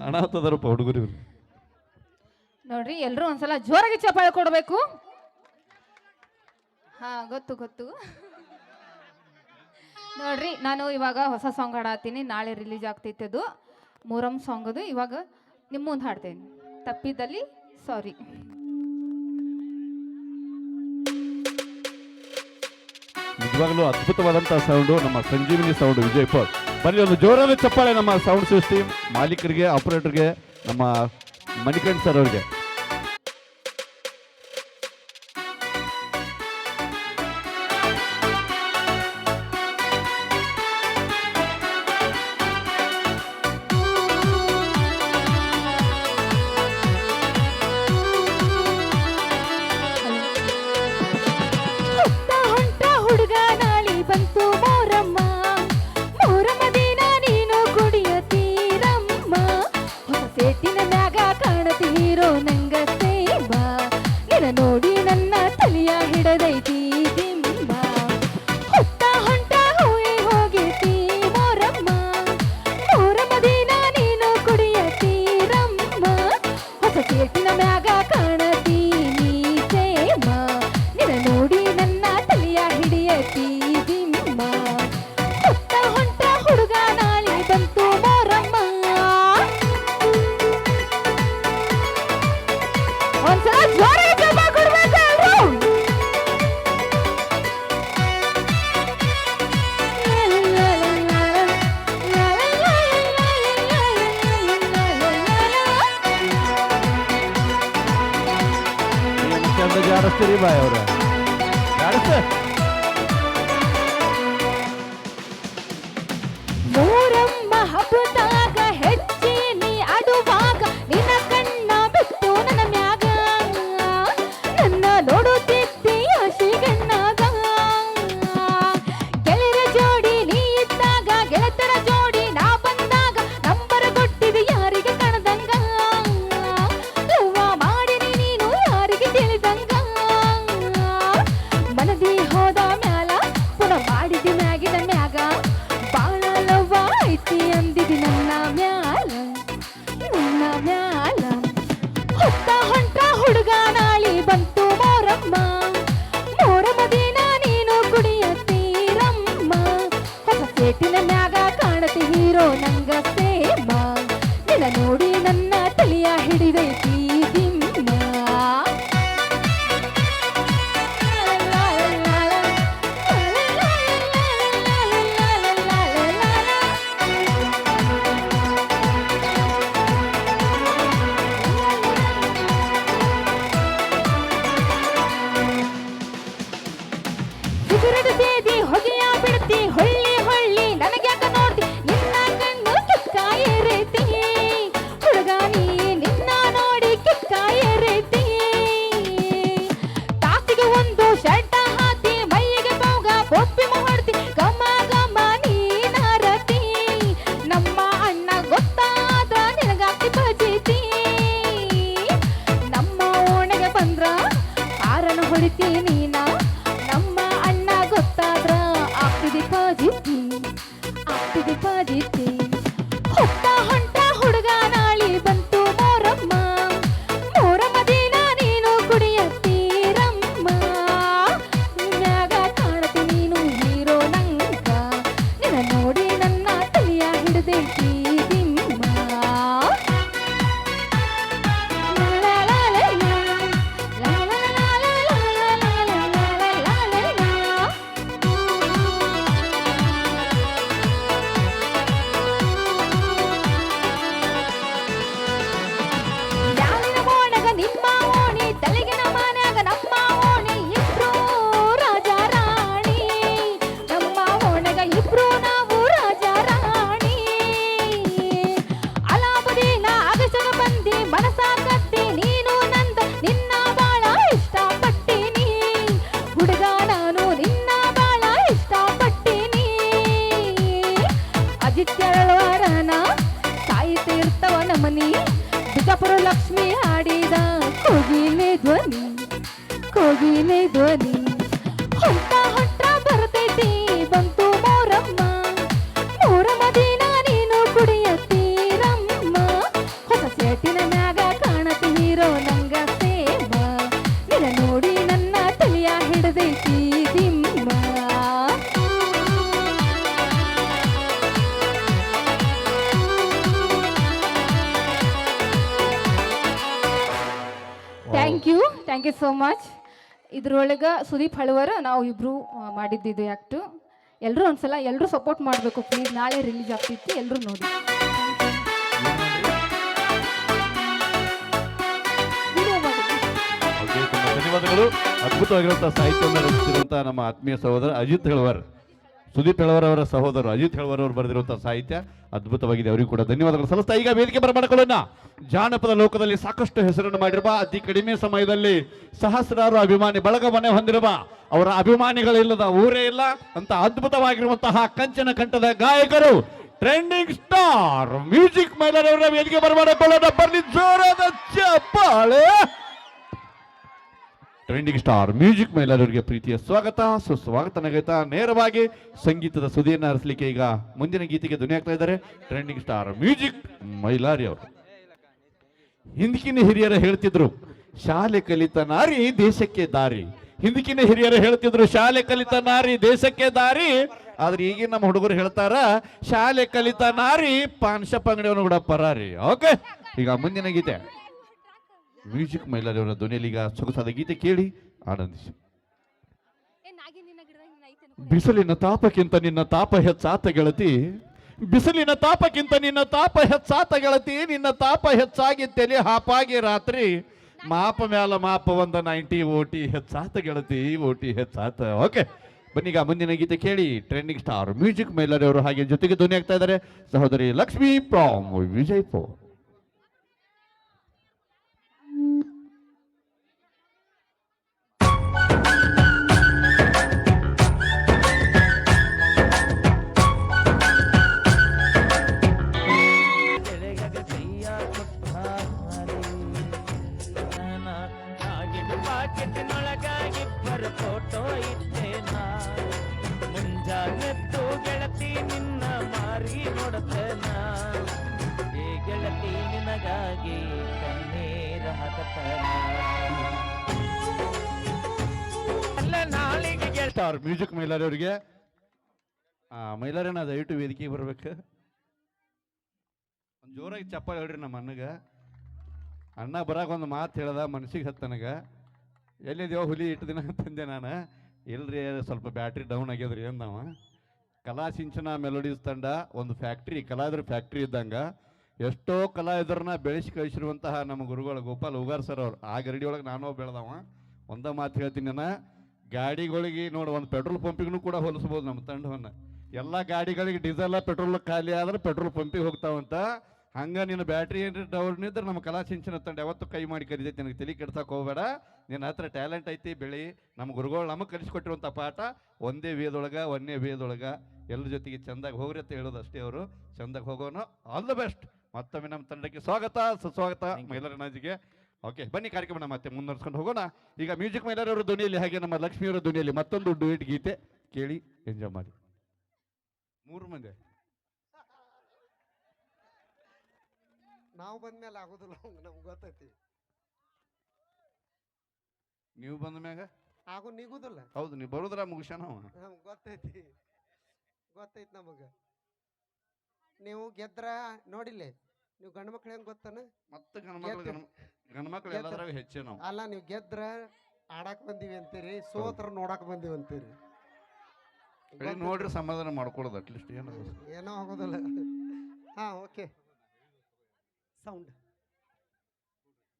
ಅಣ್ಣ ಹುಡುಗರು ಇವ್ರು. ನೋಡ್ರಿ ಎಲ್ಲರೂ ಒಂದ್ಸಲ ಜೋರಾಗಿ ಚಪ್ಪಾಳೆ ಕೊಡಬೇಕು. ಹಾ, ಗೊತ್ತು ಗೊತ್ತು. ನೋಡ್ರಿ, ನಾನು ಇವಾಗ ಹೊಸ ಸಾಂಗ್ ಹಾಡಾತೀನಿ. ನಾಳೆ ರಿಲೀಸ್ ಆಗ್ತೈತೆ ಅದು. ಮೂರಮ್ ಸಾಂಗ್ ಅದು. ಇವಾಗ ನಿಮ್ಮ ಮುಂದೆ ಹಾಡ್ತೇನೆ. ತಪ್ಪಿದ್ದಲ್ಲಿ ಸಾರಿ ನಿಜವಾಗ್ಲೂ ಅದ್ಭುತವಾದಂಥ ಸೌಂಡು ನಮ್ಮ ಸಂಜೀವಿನಿ ಸೌಂಡ್ ವಿಜಯಪುರ್ ಬರೀ ಒಂದು ಜೋರಾದ ಚಪ್ಪಾಳೆ ನಮ್ಮ ಸೌಂಡ್ ಸಿಸ್ಟಮ್ ಮಾಲೀಕರಿಗೆ ಆಪರೇಟರ್ಗೆ ನಮ್ಮ ಮಣಿಕಂಠ್ ಸರ್ ಅವರಿಗೆ. to தெரிவாய் அவர் அடுத்து வாழ்க்கை நீ ಪುರಲಕ್ಷ್ಮಿ ಆಡಿದ ಕೋಗಿಲೆ ಧ್ವನಿ ಕೋಗಿಲೆ ಧ್ವನಿ. ಥ್ಯಾಂಕ್ ಯು ಸೋ ಮಚ್ ಇದ್ರೊಳಗೆ ಸುದೀಪ್ ಹಳವರ್ ನಾವು ಇಬ್ಬರು ಮಾಡಿದ್ದಿದ್ದು ಆ್ಯಕ್ಟು ಎಲ್ಲರೂ ಒಂದ್ಸಲ ಎಲ್ಲರೂ ಸಪೋರ್ಟ್ ಮಾಡಬೇಕು ಪ್ಲೀಸ್ ನಾಳೆ ರಿಲೀಸ್ ಆಗ್ತಿತ್ತು. ಎಲ್ಲರೂ ನೋಡಿ. ಧನ್ಯವಾದಗಳು. ಅದ್ಭುತವಾಗಿರುವಂತಹ ಸಾಹಿತ್ಯವನ್ನು ರಚಿಸಿರುವಂತಹ ನಮ್ಮ ಆತ್ಮೀಯ ಸಹೋದರ ಅಜಿತ್ ಹೆಳವರ್. ಸುದೀಪ್ ಹೇಳವರವರ ಸಹೋದರ ಅಜಿತ್ ಹೇಳವರವರು ಬರೆದಿರುವಂತಹ ಸಾಹಿತ್ಯ ಅದ್ಭುತವಾಗಿದೆ. ಅವರಿಗೂ ಕೂಡ ಧನ್ಯವಾದಗಳು. ಸಲ್ಲಿಸ್ತಾ ಈಗ ವೇದಿಕೆ ಬರಮಾಡಿಕೊಳ್ಳೋಣ ಜಾನಪದ ಲೋಕದಲ್ಲಿ ಸಾಕಷ್ಟು ಹೆಸರನ್ನು ಮಾಡಿರುವ, ಅತಿ ಕಡಿಮೆ ಸಮಯದಲ್ಲಿ ಸಹಸ್ರಾರು ಅಭಿಮಾನಿ ಬಳಗವನ್ನೇ ಹೊಂದಿರುವ, ಅವರ ಅಭಿಮಾನಿಗಳಿಲ್ಲದ ಊರೇ ಇಲ್ಲ, ಅಂತ ಅದ್ಭುತವಾಗಿರುವಂತಹ ಕಂಚನ ಕಂಠದ ಗಾಯಕರು ಟ್ರೆಂಡಿಂಗ್ ಸ್ಟಾರ್ ಮ್ಯೂಸಿಕ್ ಮೈಲರವರ ವೇದಿಕೆ ಬರಮಾಡಿಕೊಳ್ಳೋಣ ಬರ್ಲಿ ಜೋರಾದ ಚಪ್ಪಾಳೆ. ಟ್ರೆಂಡಿಂಗ್ ಸ್ಟಾರ್ ಮ್ಯೂಸಿಕ್ ಮೈಲಾರರಿಗೆ ಪ್ರೀತಿಯ ಸ್ವಾಗತ. ಸುಸ್ವಾಗತ ನಗೈತಾ ನೇರವಾಗಿ ಸಂಗೀತದ ಸುದಿಯನ್ನು ಹರಿಸಲಿಕ್ಕೆ ಈಗ ಮುಂದಿನ ಗೀತೆಗೆ ಧ್ವನಿ ಆಗ್ತಾ ಇದ್ದಾರೆ ಟ್ರೆಂಡಿಂಗ್ ಸ್ಟಾರ್ ಮ್ಯೂಸಿಕ್ ಮೈಲಾರಿ ಅವರು. ಹಿಂದಿಕಿನ ಹಿರಿಯರು ಹೇಳ್ತಿದ್ರು, ಶಾಲೆ ಕಲಿತ ನಾರಿ ದೇಶಕ್ಕೆ ದಾರಿ. ಹಿಂದಿಕಿನ ಹಿರಿಯರು ಹೇಳ್ತಿದ್ರು, ಶಾಲೆ ಕಲಿತ ನಾರಿ ದೇಶಕ್ಕೆ ದಾರಿ. ಆದ್ರೆ ಈಗಿನ ನಮ್ಮ ಹುಡುಗರು ಹೇಳ್ತಾರ, ಶಾಲೆ ಕಲಿತ ನಾರಿ ಪಾನ್ಶಪ್ಪ ಅಂಗಡಿಯವನು ಕೂಡ ಪರಾರಿ. ಓಕೆ ಈಗ ಮುಂದಿನ ಗೀತೆ. ಮ್ಯೂಸಿಕ್ ಮೈಲಾರಿಯವರ ಧ್ವನಿಯಲ್ಲಿ ಈಗ ಸೊಗಸಾದ ಗೀತೆ ಕೇಳಿ ಆನಂದಿಸಿ. ಬಿಸಿಲಿನ ತಾಪಕ್ಕಿಂತ ನಿನ್ನ ತಾಪ ಹೆಚ್ಚಾತ ಗೆಳತಿ. ಬಿಸಿಲಿನ ತಾಪಕ್ಕಿಂತ ನಿನ್ನ ತಾಪ ಹೆಚ್ಚಾತ ಗೆಳತಿ. ನಿನ್ನ ತಾಪ ಹೆಚ್ಚಾಗಿ ತಲೆ ಹಾಪಾಗಿ ರಾತ್ರಿ. ಮಾಪ ಮ್ಯಾಲ ಮಾಪ ಒಂದ ನೈಂಟಿ ಓಟಿ ಹೆಚ್ಚಾತ ಗೆಳತಿ ಓಟಿ ಹೆಚ್ಚಾತ. ಓಕೆ ಬನ್ನೀಗ ಮುಂದಿನ ಗೀತೆ ಕೇಳಿ. ಟ್ರೆಂಡಿಂಗ್ ಸ್ಟಾರ್ ಮ್ಯೂಸಿಕ್ ಮೈಲರಿಯವರು ಹಾಗೆ ಜೊತೆಗೆ ಧ್ವನಿ ಆಗ್ತಾ ಇದ್ದಾರೆ. ಸಹೋದರಿ ಲಕ್ಷ್ಮೀ ಪ್ರಾಮ್ ವಿಜಯಪುರ್. ಆಗಿನ ಪಾಕೆಟ್ನೊಳಗ ಇಬ್ಬರ ಫೋಟೋ ಇಟ್ಟೇನ? ಮುಂಜಾನೆದ್ದು ಗೆಳತಿ ನಿನ್ನ ಮಾರಿ ನೋಡತನ ಏ ಗೆಳತಿ ನಿನಗಾಗಿ ಕಣ್ಣೀರ ಅಲ್ಲ, ನಾಳಿಗೆ ಗೆಳತಿ. ಮ್ಯೂಸಿಕ್ ಮೈಲಾರಿ ಅವರಿಗೆ. ಮೈಲಾರಣ್ಣ ದಯವಿಟ್ಟು ವೇದಿಕೆಗೆ ಬರ್ಬೇಕು. ಒಂದು ಜೋರಾಗಿ ಚಪ್ಪಾಳೆ ಹೇಳ್ರಿ ನಮ್ಮ ಅಣ್ಣಗ. ಅಣ್ಣ ಬರಾಕ ಒಂದು ಮಾತು ಹೇಳ್ದ ಮನಸ್ಸಿಗೆ ಹತ್ತನಗ ಎಲ್ಲಿದ್ಯೋ ಹುಲಿ ಇಟ್ಟು ದಿನ ಅಂತಂದೆ ನಾನು. ಇಲ್ರಿ, ಸ್ವಲ್ಪ ಬ್ಯಾಟ್ರಿ ಡೌನ್ ಆಗ್ಯದ್ರಿ ಕಲಾ ಸಿಂಚನ ಮೆಲೋಡೀಸ್ ತಂಡ ಒಂದು ಫ್ಯಾಕ್ಟ್ರಿ, ಕಲಾವಿದ್ರ ಫ್ಯಾಕ್ಟ್ರಿ ಇದ್ದಂಗ. ಎಷ್ಟೋ ಕಲಾವಿದರನ್ನ ಬೆಳೆಸಿ ಕಳಿಸಿರುವಂತಹ ನಮ್ಮ ಗುರುಗಳು ಗೋಪಾಲ್ ಉಗಾರ್ ಸರ್ ಅವ್ರು. ಆ ಗರಡಿ ಒಳಗೆ ನಾನು ಬೆಳೆದವ. ಒಂದ ಮಾತು ಹೇಳ್ತೀನಿ ನಾನು. ಗಾಡಿಗಳಿಗೆ ನೋಡಿ ಒಂದು ಪೆಟ್ರೋಲ್ ಪಂಪಿಗೂ ಕೂಡ ಹೋಲಿಸ್ಬೋದು ನಮ್ಮ ತಂಡವನ್ನು. ಎಲ್ಲ ಗಾಡಿಗಳಿಗೆ ಡೀಸೆಲ್ಲ ಪೆಟ್ರೋಲ್ ಖಾಲಿ ಆದ್ರೆ ಪೆಟ್ರೋಲ್ ಪಂಪಿಗೆ ಹೋಗ್ತಾವಂತ. ಹಂಗೆ ನಿನ್ನ ಬ್ಯಾಟ್ರಿ ಏನು ಡೌನ್ ಇದ್ರೆ ನಮ್ಮ ಕಲಾ ಸಿಂಚನ ತಂಡ ಯಾವತ್ತು ಕೈ ಮಾಡಿ ಕರಿದೈತೆ ನನಗೆ ತಲೆ ಕೆಡ್ಸಕ್ಕೆ ಹೋಗಬೇಡ. ನಿನ್ನ ಹತ್ರ ಟ್ಯಾಲೆಂಟ್ ಐತಿ ಬೆಳಿ ನಮ್ಮ ಗುರುಗಳು ನಮಗೆ ಕಲಿಸ್ಕೊಟ್ಟಿರುವಂಥ ಪಾಠ ಒಂದೇ ವೇದೊಳಗೆ ಒಂದೇ ವೇದೊಳಗೆ. ಎಲ್ಲರ ಜೊತೆಗೆ ಚಂದಾಗಿ ಹೋಗ್ರಿ ಅಂತ ಹೇಳೋದು ಅಷ್ಟೇ ಅವರು. ಚಂದಾಗಿ ಹೋಗೋನು ಆಲ್ ದ ಬೆಸ್ಟ್ ಮತ್ತೊಮ್ಮೆ ನಮ್ಮ ತಂಡಕ್ಕೆ ಸ್ವಾಗತ ಸುಸ್ವಾಗತ ಮೈಲರನಾಜಿಗೆ ಓಕೆ ಬನ್ನಿ ಕಾರ್ಯಕ್ರಮ ಮತ್ತೆ ಮುಂದುವರ್ಸ್ಕೊಂಡು ಹೋಗೋಣ. ಈಗ ಮ್ಯೂಸಿಕ್ ಮೈಲರವರ ಧ್ವನಿಯಲ್ಲಿ ಹಾಗೆ ನಮ್ಮ ಲಕ್ಷ್ಮಿಯವರ ಧ್ವನಿಯಲ್ಲಿ ಮತ್ತೊಂದು ಡುಯೇಟ್ ಗೀತೆ ಕೇಳಿ ಎಂಜಾಯ್ ಮಾಡಿ. ಮೂರು ಮಂದಿ. ನಾವು ಬಂದ್ಮೇಲೆ ಆಗೋದಿಲ್ಲ ನಮ್ಗೆ ಗೊತ್ತೈತಿ. ನೀವು ಬಂದ ಮ್ಯಾಗ? ಆಗು ನಿಗುದಿಲ್ಲ. ಹೌದು ನೀವು ಬರುದ್ರ ಮುಗಿಸ್ಯಾನ ಅವ. ನಮ್ಗೆ ಗೊತ್ತೈತಿ. ಗೊತ್ತೈತಿ ನಮಗೆ. ನೀವು ಗೆದ್ರ ನೋಡಿಲ್ಲ ನೀವು ಗಂಡು ಮಕ್ಳು ಹೆಂಗ್ ಗೊತ್ತಾನ? ಮತ್ತೆ ಗಂಡು ಮಕ್ಳು ಎಲ್ಲದ್ರಾಗ ಹೆಚ್ಚೆ ನಾವು. ಅಲ್ಲ ನೀವು ಗೆದ್ರ ಆಡಾಕ್ ಬಂದೀವಿ ಅಂತೀರಿ ಸೋತ್ರ ನೋಡಾಕ್ ಬಂದೀವಿ ಅಂತೀರಿ? ನೋಡ್ರಿ ಸಮಾಧಾನ ಮಾಡ್ಕೊಳ್ಳೋದು ಅಟ್ಲೀಸ್ಟ್ ಏನೋ ಏನೋ ಆಗೋದಿಲ್ಲ. ಹಾ ಓಕೆ. ಸೌಂಡ್.